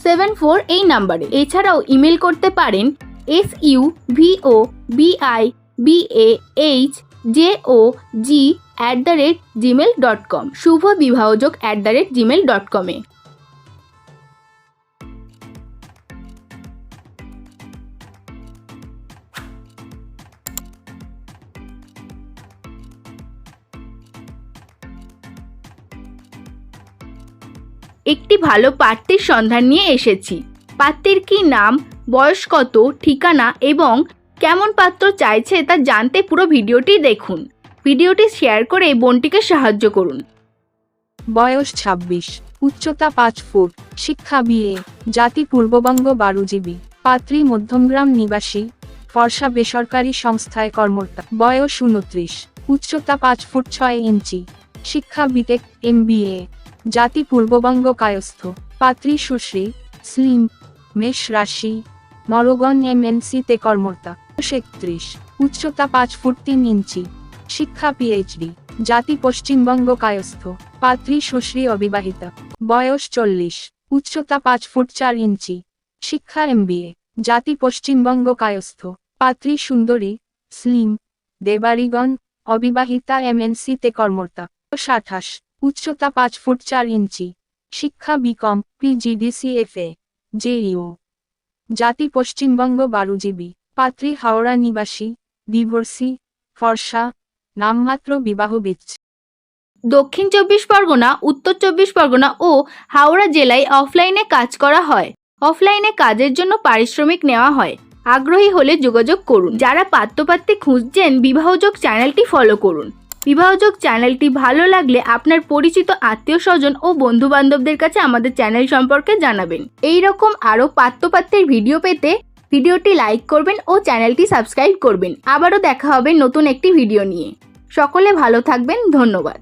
seven four এই নাম্বারে। এছাড়াও ইমেল করতে পারেন S U V O B I B A H J O G at the rate Gmail dot com Shubho Bibahojog at the rate Gmail dot কমে একটি ভালো পাত্রের সন্ধান নিয়ে এসেছি। পাত্রের কি নাম, বয়স কত, ঠিকানা এবং কেমন পাত্র চাইছে তা জানতে পুরো ভিডিওটি দেখুন। ভিডিওটি শেয়ার করে বোনটিকে সাহায্য করুন। বয়স ২৬ উচ্চতা পাঁচ ফুট, শিক্ষা বিএ, জাতি পূর্ববঙ্গ বারুজীবী, পাত্রী মধ্যমগ্রাম নিবাসী, ফর্সা বেসরকারি সংস্থায় কর্মরতা বয়স উনত্রিশ, উচ্চতা পাঁচ ফুট ছয় ইঞ্চি, শিক্ষা বিটেক এম জাতি পূর্ববঙ্গ কায়স্থ। পাত্রী সুশ্রী, স্লিম, মেষ রাশি মরগন এমএনসি তে কর্মরতা। বয়স একত্রিশ, উচ্চতা পাঁচ ফুট তিন ইঞ্চি। শিক্ষা পিএইচডি, জাতি পশ্চিমবঙ্গ কায়স্থ। পাত্রী সুশ্রী অবিবাহিতা। বয়স চল্লিশ, উচ্চতা পাঁচ ফুট চার ইঞ্চি। শিক্ষা এমবিএ, জাতি পশ্চিমবঙ্গ কায়স্থ। পাত্রী সুন্দরী, স্লিম, দেবারিগণ অবিবাহিতা এমএনসি তে কর্মরতা। আঠাশ উচ্চতা পাঁচ ফুট চার ইঞ্চি। শিক্ষা বিকম পিজিডিসিএফএ জেইউ জাতি পশ্চিমবঙ্গ বারুজীবী। পাত্রী হাওড়া নিবাসী, ডিভোর্সি, ফর্সা, নামমাত্র বিবাহ বিচ্ছেদ দক্ষিণ চব্বিশ পরগনা, উত্তর চব্বিশ পরগনা ও হাওড়া জেলায় অফলাইনে কাজ করা হয়। অফলাইনে কাজের জন্য পারিশ্রমিক নেওয়া হয়। আগ্রহী হলে যোগাযোগ করুন। যারা পাত্রপাত্রী খুঁজছেন, বিবাহযোগ চ্যানেলটি ফলো করুন। বিবাহযোগ চ্যানেলটি ভালো লাগলে আপনার পরিচিত আত্মীয় স্বজন ও বন্ধু বান্ধবদের কাছে আমাদের চ্যানেল সম্পর্কে জানাবেন। এই রকম আরও পাত্রপাত্রের ভিডিও পেতে ভিডিওটি লাইক করবেন ও চ্যানেলটি সাবস্ক্রাইব করবেন। আবারও দেখা হবে নতুন একটি ভিডিও নিয়ে। সকলে ভালো থাকবেন, ধন্যবাদ।